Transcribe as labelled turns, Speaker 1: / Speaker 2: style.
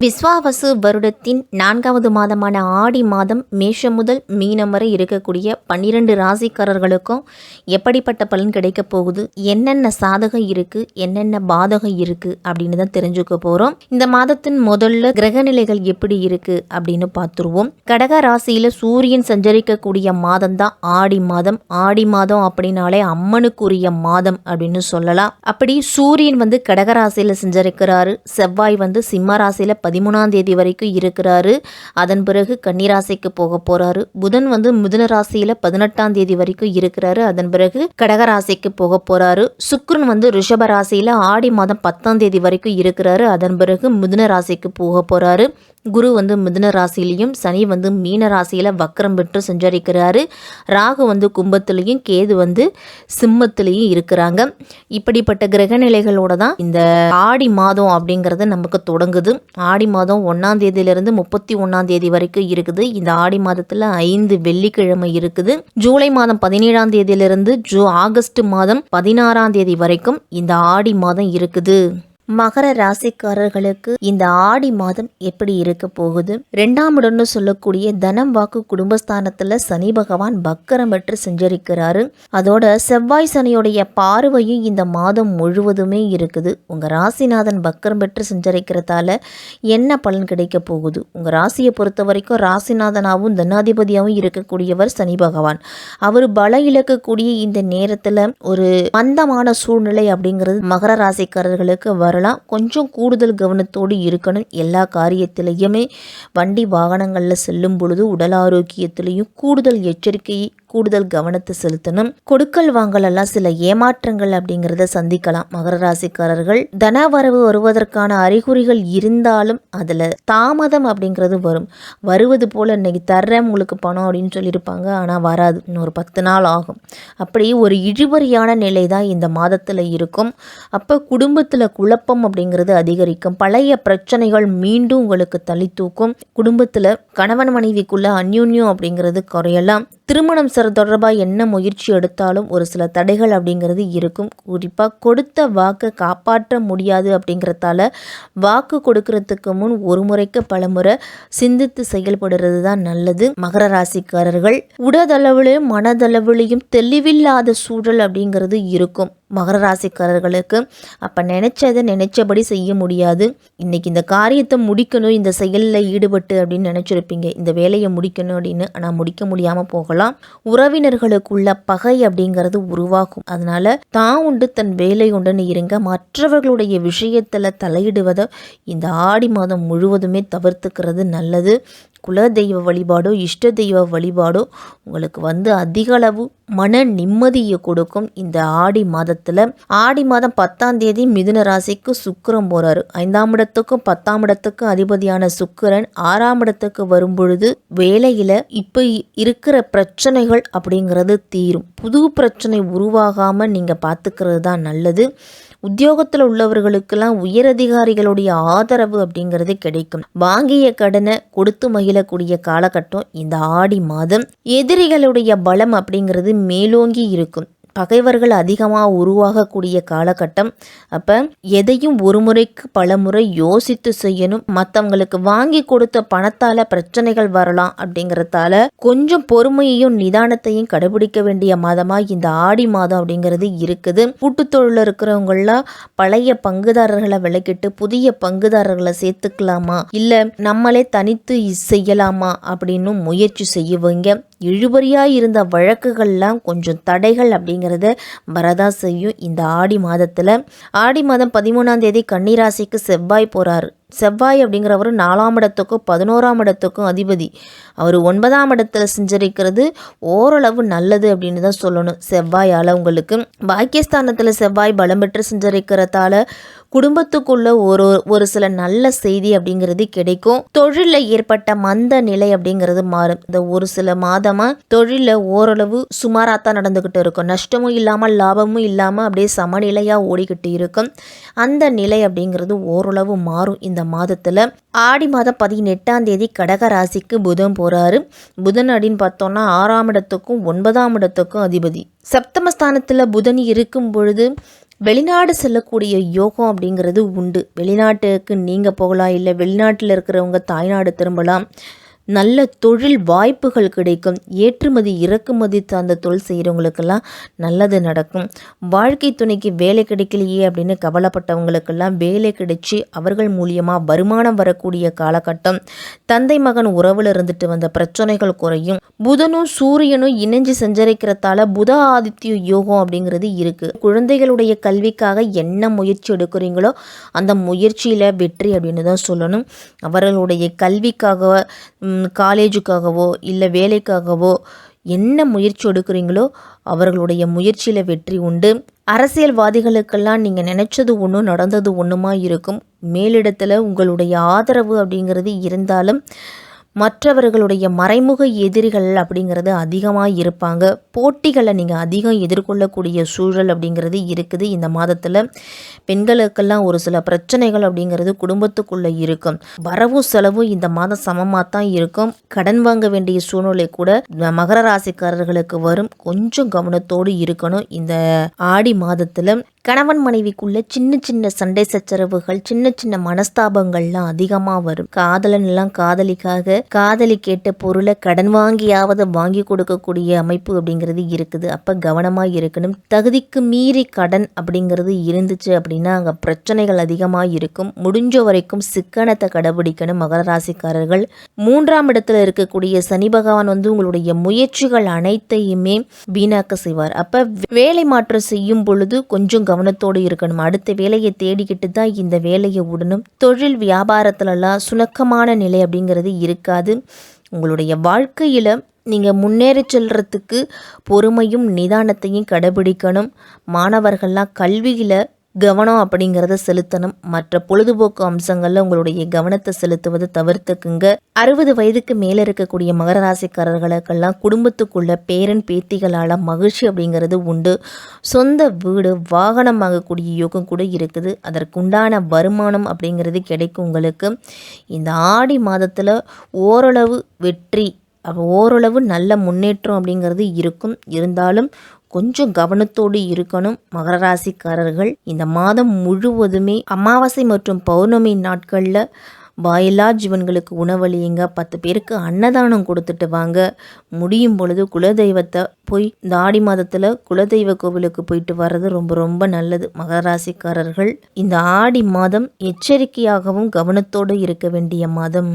Speaker 1: விஸ்வாவசு வருடத்தின் நான்காவது மாதமான ஆடி மாதம் மேஷம் முதல் மீனம் வரை இருக்கக்கூடிய பன்னிரண்டு ராசிக்காரர்களுக்கும் எப்படிப்பட்ட பலன் கிடைக்க போகுது? என்னென்ன சாதகம் இருக்கு? என்னென்ன பாதகம் இருக்கு? அப்படின்னு தான் தெரிஞ்சுக்க போறோம். இந்த மாதத்தின் முதல்ல கிரகநிலைகள் எப்படி இருக்கு? அப்படின்னு பார்த்துருவோம். கடக ராசியில சூரியன் சஞ்சரிக்கக்கூடிய மாதம் தான் ஆடி மாதம். ஆடி மாதம் அப்படின்னாலே அம்மனுக்குரிய மாதம் அப்படின்னு சொல்லலாம். அப்படி சூரியன் வந்து கடக ராசியில சஞ்சரிக்கிறாரு. செவ்வாய் வந்து சிம்ம ராசியில பதிமூணாம் தேதி வரைக்கும் இருக்கிறாரு. அதன் பிறகு கன்னிராசிக்கு போக போறாரு. புதன் வந்து மிதுன ராசியில பதினெட்டாம் தேதி வரைக்கும் இருக்கிறாரு. அதன் பிறகு கடகராசிக்கு போக போறாரு. சுக்ரன் வந்து ரிஷப ராசியில ஆடி மாதம் பத்தாம் தேதி வரைக்கும் இருக்கிறாரு. அதன் பிறகு மிதுன ராசிக்கு போக போறாரு. குரு வந்து மிதுன ராசிலையும் சனி வந்து மீன ராசியில் வக்கரம் பெற்று சஞ்சரிக்கிறாரு. ராகு வந்து கும்பத்துலேயும் கேது வந்து சிம்மத்துலேயும் இருக்கிறாங்க. இப்படிப்பட்ட கிரகநிலைகளோட தான் இந்த ஆடி மாதம் அப்படிங்கிறது நமக்கு தொடங்குது. ஆடி மாதம் ஒன்றாம் தேதியிலிருந்து முப்பத்தி ஒன்றாம் தேதி வரைக்கும் இருக்குது. இந்த ஆடி மாதத்தில் ஐந்து வெள்ளிக்கிழமை இருக்குது. ஜூலை மாதம் பதினேழாம் தேதியிலிருந்து ஜூ ஆகஸ்ட் மாதம் பதினாறாம் தேதி வரைக்கும் இந்த ஆடி மாதம் இருக்குது. மகர ராசிக்காரர்களுக்கு இந்த ஆடி மாதம் எப்படி இருக்க போகுது? ரெண்டாம் இடம்னு சொல்லக்கூடிய தனம் வாக்கு குடும்பஸ்தானத்துல சனி பகவான் பக்கரம் பெற்று செஞ்சரிக்கிறாரு. அதோட செவ்வாய் சனியுடைய பார்வையும் இந்த மாதம் முழுவதுமே இருக்குது. உங்க ராசிநாதன் பக்கரம் பெற்று செஞ்சரிக்கிறதால என்ன பலன் கிடைக்க போகுது? உங்க ராசியை பொறுத்த வரைக்கும் ராசிநாதனாகவும் தனாதிபதியாகவும் இருக்கக்கூடியவர் சனி பகவான். அவர் பல இழக்கக்கூடிய இந்த நேரத்துல ஒரு மந்தமான சூழ்நிலை அப்படிங்கிறது மகர ராசிக்காரர்களுக்கு வரலாம் கொஞ்சம் கூடுதல் கவனத்தோடு இருக்கணும். எல்லா காரியத்திலையுமே வண்டி வாகனங்களில் செல்லும் பொழுது உடல் ஆரோக்கியத்திலையும் கூடுதல் எச்சரிக்கை கூடுதல் கவனத்தை செலுத்தணும். கொடுக்கல் வாங்கல் எல்லாம் சில ஏமாற்றங்கள் அப்படிங்கிறத சந்திக்கலாம். மகர ராசிக்காரர்கள் தனவரவு வருவதற்கான அறிகுறிகள் இருந்தாலும் அதில் தாமதம் அப்படிங்கிறது வரும். வருவது போல் இன்னைக்கு தர்றேன் உங்களுக்கு பணம் அப்படின்னு சொல்லியிருப்பாங்க. ஆனால் வராது. இன்னொரு பத்து நாள் ஆகும். அப்படி ஒரு இழுபறியான நிலை தான் இந்த மாதத்தில் இருக்கும். அப்போ குடும்பத்தில் குழப்பம் அப்படிங்கிறது அதிகரிக்கும். பழைய பிரச்சனைகள் மீண்டும் உங்களுக்கு தள்ளி தூக்கும். குடும்பத்தில் கணவன் மனைவிக்குள்ள அந்யூன்யம் அப்படிங்கிறது குறையலாம். திருமணம் சார் தொடர்பாக என்ன முயற்சி எடுத்தாலும் ஒரு சில தடைகள் அப்படிங்கிறது இருக்கும். குறிப்பாக கொடுத்த வாக்கை காப்பாற்ற முடியாது அப்படிங்கிறதால வாக்கு கொடுக்கறதுக்கு முன் ஒரு முறைக்கு பல முறை சிந்தித்து செயல்படுறது தான் நல்லது. மகர ராசிக்காரர்கள் உடதளவிலையும் மனதளவிலையும் தெளிவில்லாத சூழல் அப்படிங்கிறது இருக்கும். மகர ராசிக்காரர்களுக்கு அப்போ நினச்சதை நினச்சபடி செய்ய முடியாது. இன்றைக்கி இந்த காரியத்தை முடிக்கணும் இந்த செயலில் ஈடுபட்டு அப்படின்னு நினச்சிருப்பீங்க. இந்த வேலையை முடிக்கணும் அப்படின்னு ஆனால் முடிக்க முடியாமல் போகலாம். உறவினர்களுக்குள்ள பகை அப்படிங்கிறது உருவாகும். அதனால் தான் உண்டு தன் வேலை உண்டுன்னு இருங்க. மற்றவர்களுடைய விஷயத்தில் தலையிடுவதை இந்த ஆடி மாதம் முழுவதுமே தவிர்த்துக்கிறது நல்லது. குல தெய்வ வழிபாடோ இஷ்ட தெய்வ வழிபாடோ உங்களுக்கு வந்து அதிக அளவு மன நிம்மதியை கொடுக்கும். இந்த ஆடி மாதத்தில் ஆடி மாதம் பத்தாம் தேதி மிதுன ராசிக்கு சுக்கிரம் போகிறாரு ஐந்தாம் இடத்துக்கும் பத்தாம் இடத்துக்கும் அதிபதியான சுக்கிரன் ஆறாம் இடத்துக்கு வரும் பொழுது வேலையில் இப்போ இருக்கிற பிரச்சனைகள் அப்படிங்கிறது தீரும். புது பிரச்சனை உருவாகாமல் நீங்கள் பார்த்துக்கிறது தான் நல்லது. உத்தியோகத்தில் உள்ளவர்களுக்கெல்லாம் உயரதிகாரிகளுடைய ஆதரவு அப்படிங்கிறது கிடைக்கும். வாங்கிய கடனை கொடுத்து மகிழக்கூடிய காலகட்டம் இந்த ஆடி மாதம். எதிரிகளுடைய பலம் அப்படிங்கிறது மேலோங்கி இருக்கும். பகைவர்கள் அதிகமாக உருவாகக்கூடிய காலகட்டம். அப்போ எதையும் ஒரு முறைக்கு பல முறை யோசித்து செய்யணும். மற்றவங்களுக்கு வாங்கி கொடுத்த பணத்தால் பிரச்சனைகள் வரலாம் அப்படிங்கிறதால கொஞ்சம் பொறுமையையும் நிதானத்தையும் கடைபிடிக்க வேண்டிய மாதமாக இந்த ஆடி மாதம் அப்படிங்கிறது இருக்குது. கூட்டுத்தொழில் இருக்கிறவங்களாம் பழைய பங்குதாரர்களை விலக்கிட்டு புதிய பங்குதாரர்களை சேர்த்துக்கலாமா? இல்லை நம்மளே தனித்து செய்யலாமா அப்படின்னு முயற்சி செய்யுவீங்க இழுபறியாக இருந்த வழக்குகள்லாம் கொஞ்சம் தடைகள் அப்படிங்கிறத வரதா செய்யும் இந்த ஆடி மாதத்தில். ஆடி மாதம் பதிமூணாம் தேதி கன்னிராசிக்கு செவ்வாய் போகிறார் செவ்வாய் அப்படிங்கிறவர் நாலாம் இடத்துக்கும் பதினோராம் இடத்துக்கும் அதிபதி. அவர் ஒன்பதாம் இடத்துல செஞ்சரிக்கிறது ஓரளவு நல்லது அப்படின்னு தான் சொல்லணும். செவ்வாயால் உங்களுக்கு பாக்கியஸ்தானத்தில் செவ்வாய் பலம் பெற்று செஞ்சரிக்கிறதால குடும்பத்துக்குள்ள ஒரு ஒரு சில நல்ல செய்தி அப்படிங்கிறது கிடைக்கும். தொழிலில் ஏற்பட்ட மந்த நிலை அப்படிங்கிறது மாறும். இந்த ஒரு சில மாதமாக தொழிலில் ஓரளவு சுமாராக தான் நடந்துக்கிட்டு இருக்கும். நஷ்டமும் இல்லாமல் லாபமும் இல்லாமல் அப்படியே சமநிலையாக ஓடிக்கிட்டு இருக்கும். அந்த நிலை அப்படிங்கிறது ஓரளவு மாறும். இந்த மாதத்தில் ஆடி மாதம் பதினெட்டாம் தேதி கடக ராசிக்கு புதன் போகிறாரு புதன் அப்படின்னு பார்த்தோம்னா ஆறாம் இடத்துக்கும் ஒன்பதாம் இடத்துக்கும் அதிபதி. சப்தமஸ்தானத்தில் புதன் இருக்கும் பொழுது வெளிநாடு செல்லக்கூடிய யோகம் அப்படிங்கிறது உண்டு. வெளிநாட்டுக்கு நீங்கள் போகலாம் இல்லை வெளிநாட்டில் இருக்கிறவங்க தாய்நாடு திரும்பலாம். நல்ல தொழில் வாய்ப்புகள் கிடைக்கும். ஏற்றுமதி இறக்குமதி சார்ந்த தொழில் செய்கிறவங்களுக்கெல்லாம் நல்லது நடக்கும். வாழ்க்கை துணைக்கு வேலை கிடைக்கலையே அப்படின்னு கவலைப்பட்டவங்களுக்கெல்லாம் வேலை கிடைச்சி அவர்கள் மூலியமாக வருமானம் வரக்கூடிய காலகட்டம். தந்தை மகன் உறவில் இருந்துட்டு வந்த பிரச்சனைகள் குறையும். புதனும் சூரியனும் இணைஞ்சு சஞ்சரிக்கிறதால புத ஆதித்ய யோகம் அப்படிங்கிறது இருக்குது குழந்தைகளுடைய கல்விக்காக என்ன முயற்சி எடுக்கிறீங்களோ அந்த முயற்சியில் வெற்றி அப்படின்னு தான் சொல்லணும். அவர்களுடைய கல்விக்காக காலேஜுக்காகவோ இல்லை வேலைக்காகவோ என்ன முயற்சி எடுக்கிறீங்களோ அவர்களுடைய முயற்சியில் வெற்றி உண்டு. அரசியல்வாதிகளுக்கெல்லாம் நீங்கள் நினச்சது ஒன்றும் நடந்தது ஒன்றுமா இருக்கும். மேலிடத்தில் உங்களுடைய ஆதரவு அப்படிங்கிறது இருந்தாலும் மற்றவர்களுடைய மறைமுக எதிரிகள் அப்படிங்கிறது அதிகமாக இருப்பாங்க. போட்டிகளை நீங்கள் அதிகம் எதிர்கொள்ளக்கூடிய சூழல் அப்படிங்கிறது இருக்குது. இந்த மாதத்தில் பெண்களுக்கெல்லாம் ஒரு சில பிரச்சனைகள் அப்படிங்கிறது குடும்பத்துக்குள்ளே இருக்கும். வரவும் செலவும் இந்த மாதம் சமமாக தான் இருக்கும். கடன் வாங்க வேண்டிய சூழ்நிலை கூட மகர ராசிக்காரர்களுக்கு வரும். கொஞ்சம் கவனத்தோடு இருக்கணும். இந்த ஆடி மாதத்தில் கணவன் மனைவிக்குள்ள சின்ன சின்ன சண்டை சச்சரவுகள் சின்ன சின்ன மனஸ்தாபங்கள்லாம் அதிகமாக வரும். காதலன் எல்லாம் காதலிக்காக காதலி கேட்ட பொருளை கடன் வாங்கியாவது வாங்கி கொடுக்கக்கூடிய அமைப்பு அப்படிங்கிறது இருக்குது. அப்போ கவனமாக இருக்கணும். தகுதிக்கு மீறி கடன் அப்படிங்கிறது இருந்துச்சு அப்படின்னா அங்கே பிரச்சனைகள் அதிகமாக இருக்கும். முடிஞ்ச வரைக்கும் சிக்கனத்தை கடைபிடிக்கணும். மகர ராசிக்காரர்கள் மூன்றாம் இடத்துல இருக்கக்கூடிய சனி பகவான் வந்து உங்களுடைய முயற்சிகள் அனைத்தையுமே வீணாக்க செய்வார். அப்போ வேலை மாற்றம் செய்யும் பொழுது கொஞ்சம் கவனத்தோடு இருக்கணும். அடுத்த வேலையை தேடிக்கிட்டு தான் இந்த வேலையை விடணும். தொழில் வியாபாரத்துலலாம் சுணக்கமான நிலை அப்படிங்கிறது இருக்காது. உங்களுடைய வாழ்க்கையில் நீங்கள் முன்னேறி செல்றதுக்கு பொறுமையும் நிதானத்தையும் கடைபிடிக்கணும். மாணவர்கள்லாம் கல்வியில் கவனம் அப்படிங்கிறத செலுத்தணும். மற்ற பொழுதுபோக்கு அம்சங்களில் உங்களுடைய கவனத்தை செலுத்துவதை தவிர்த்துக்குங்க. அறுபது வயதுக்கு மேலே இருக்கக்கூடிய மகர ராசிக்காரர்களுக்கெல்லாம் குடும்பத்துக்குள்ள பேரன் பேத்திகளால் மகிழ்ச்சி அப்படிங்கிறது உண்டு. சொந்த வீடு வாகனம் வாங்கக்கூடிய யோகம் கூட இருக்குது. அதற்குண்டான வருமானம் அப்படிங்கிறது கிடைக்கும் உங்களுக்கு. இந்த ஆடி மாதத்தில் ஓரளவு வெற்றி அப்போ ஓரளவு நல்ல முன்னேற்றம் அப்படிங்கிறது இருக்கும். இருந்தாலும் கொஞ்சம் கவனத்தோடு இருக்கணும். மகர ராசிக்காரர்கள் இந்த மாதம் முழுவதுமே அமாவாசை மற்றும் பௌர்ணமி நாட்களில் வாயில்லா ஜீவன்களுக்கு உணவளியுங்க. பத்து பேருக்கு அன்னதானம் கொடுத்துட்டு வாங்க. முடியும் பொழுது குலதெய்வத்தை போய் இந்த ஆடி மாதத்தில் குலதெய்வ கோவிலுக்கு போயிட்டு வர்றது ரொம்ப ரொம்ப நல்லது. மகர ராசிக்காரர்கள் இந்த ஆடி மாதம் எச்சரிக்கையாகவும் கவனத்தோடு இருக்க வேண்டிய மாதம்.